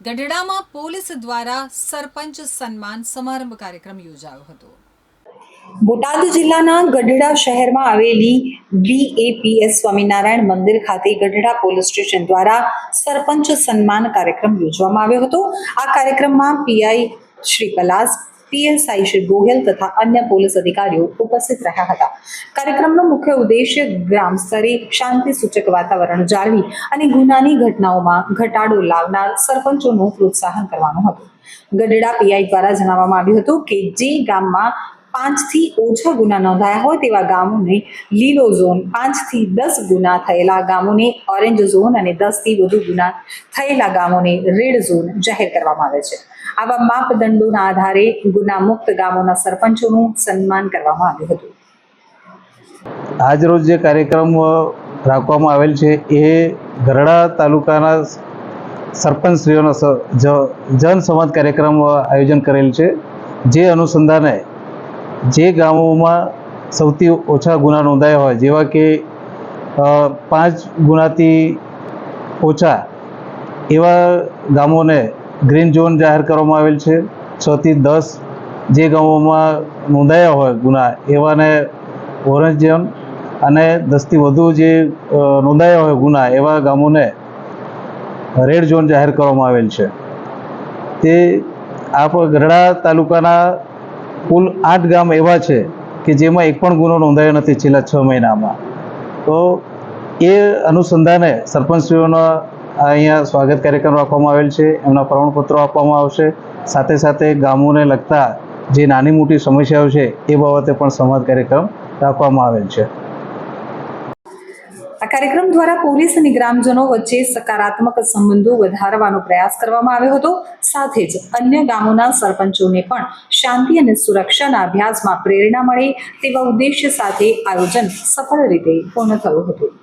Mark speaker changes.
Speaker 1: ગઢડામાં police દ્વારા સરપંચ સન્માન સમારંભ કાર્યક્રમ યોજાયો હતો.
Speaker 2: બોટાદ જિલ્લાના ગઢડા શહેરમાં આવેલી બીએપીએસ સ્વામિનારાયણ મંદિર ખાતે ગઢડા પોલીસ સ્ટેશન દ્વારા સરપંચ સન્માન કાર્યક્રમ યોજવામાં આવ્યો હતો. આ કાર્યક્રમમાં પીઆઈ શ્રી પલાસ પીએસઆઈ શ્રી ગોહિલ તથા અન્ય પોલીસ અધિકારીઓ ઉપસ્થિત રહ્યા હતા. કાર્યક્રમનો મુખ્ય ઉદ્દેશ્ય ગ્રામ સ્તરે શાંતિ સૂચક વાતાવરણ જાળવી અને ગુનાની ઘટનાઓમાં ઘટાડો લાવનાર સરપંચોનું પ્રોત્સાહન કરવાનો હતો. ગઢડા પીઆઈ દ્વારા જણાવવામાં આવ્યું હતું કે જે ગામમાં પાંચથી ઓછા ગુના નોંધાયા હોય તેવા ગામોને લીલો ઝોન, પાંચથી દસ ગુના થયેલા ગામોને ઓરેન્જ ઝોન અને દસથી વધુ ગુના થયેલા ગામોને રેડ ઝોન જાહેર કરવામાં આવે છે. આવા માપદંડોના આધારે ગુના મુક્ત ગામોના સરપંચોનું સન્માન કરવામાં આવ્યું હતું.
Speaker 3: આજરોજ જે કાર્યક્રમ રાખવામાં આવેલ છે એ ગરડા તાલુકાના સરપંચશ્રીઓનો સ- જ- જનસંવાદ કાર્યક્રમ આયોજન કરેલ છે. જે અનુસંધાને જે ગામોમાં સૌથી ઓછા ગુના નોંધાયા હોય, જેવા કે પાંચ ગુનાથી ઓછા એવા ગામોને ગ્રીન ઝોન જાહેર કરવામાં આવેલ છે. છથી દસ જે ગામોમાં નોંધાયા હોય ગુના, એવાને ઓરેન્જ ઝોન અને દસથી વધુ જે નોંધાયા હોય ગુના, એવા ગામોને રેડ ઝોન જાહેર કરવામાં આવેલ છે. તે આપ ગઢડા તાલુકાના કુલ આઠ ગામ એવા છે કે જેમાં એક પણ ગુનો નોંધાયો નથી છેલ્લા છ મહિનામાં. તો એ અનુસંધાને સરપંચશ્રીઓનો અહીંયા સ્વાગત કાર્યક્રમ રાખવામાં આવેલ છે. એમના પ્રમાણપત્રો આપવામાં આવશે. સાથે સાથે ગામોને લગતા જે નાની મોટી સમસ્યાઓ છે એ બાબતે પણ સંવાદ કાર્યક્રમ રાખવામાં આવેલ છે.
Speaker 2: આ કાર્યક્રમ દ્વારા પોલીસ અને ગ્રામજનો વચ્ચે સકારાત્મક સંબંધો વધારવાનો પ્રયાસ કરવામાં આવ્યો હતો. સાથે જ અન્ય ગામોના સરપંચોને પણ શાંતિ અને સુરક્ષાના અભ્યાસમાં પ્રેરણા મળે તેવા ઉદ્દેશ્ય સાથે આયોજન સફળ રીતે પૂર્ણ થયું હતું.